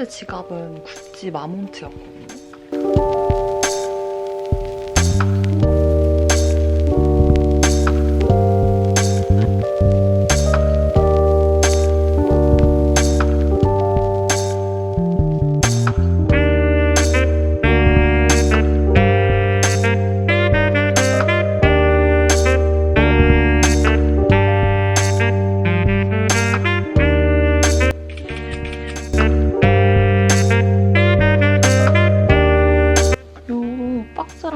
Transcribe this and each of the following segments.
번째 지갑은 구찌 마몬트였거든요.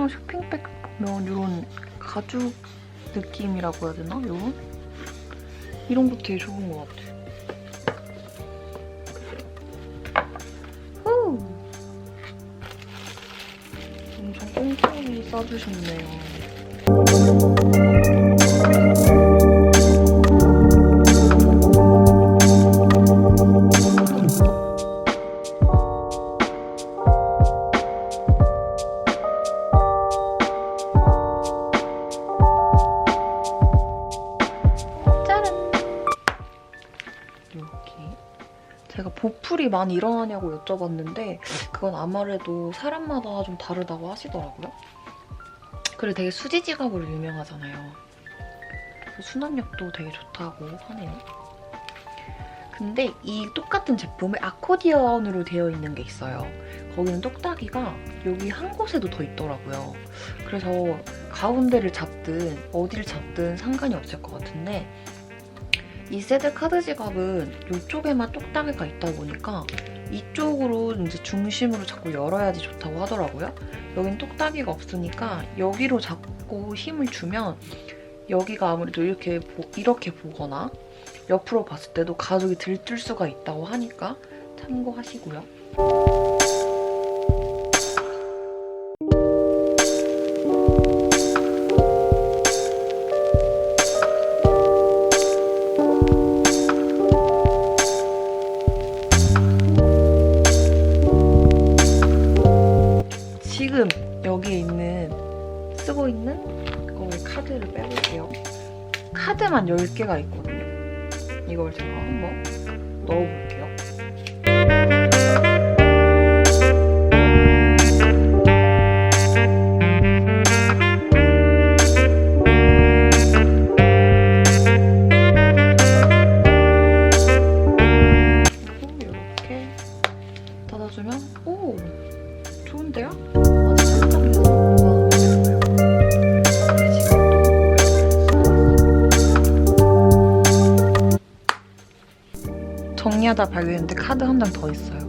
박스랑 쇼핑백 보면 이런 가죽 느낌이라고 해야 되나? 요런? 이런 거 되게 좋은 것 같아. 후! 엄청 꼼꼼히 싸주셨네요. 보풀이 많이 일어나냐고 여쭤봤는데 그건 아무래도 사람마다 좀 다르다고 하시더라고요. 그리고 되게 수지 지갑으로 유명하잖아요. 순환력도 되게 좋다고 하네요. 근데 이 똑같은 제품에 아코디언으로 되어 있는 게 있어요. 거기는 똑딱이가 여기 한 곳에도 더 있더라고요. 그래서 가운데를 잡든 어디를 잡든 상관이 없을 것 같은데 이 세드 카드 지갑은 이쪽에만 똑딱이가 있다 보니까 이쪽으로 이제 중심으로 자꾸 열어야지 좋다고 하더라고요. 여긴 똑딱이가 없으니까 여기로 잡고 힘을 주면 여기가 아무래도 이렇게 보- 이렇게 보거나 옆으로 봤을 때도 가죽이 들뜰 수가 있다고 하니까 참고하시고요. 쓰고 있는 거의 카드를 빼볼게요. 카드만 10개가 있거든요. 이걸 제가 한번 넣어볼게요. 이렇게 닫아주면 오 좋은데요? 상상해서 마음에 들어요. 정리하다 발견했는데 카드 한 장 더 있어요.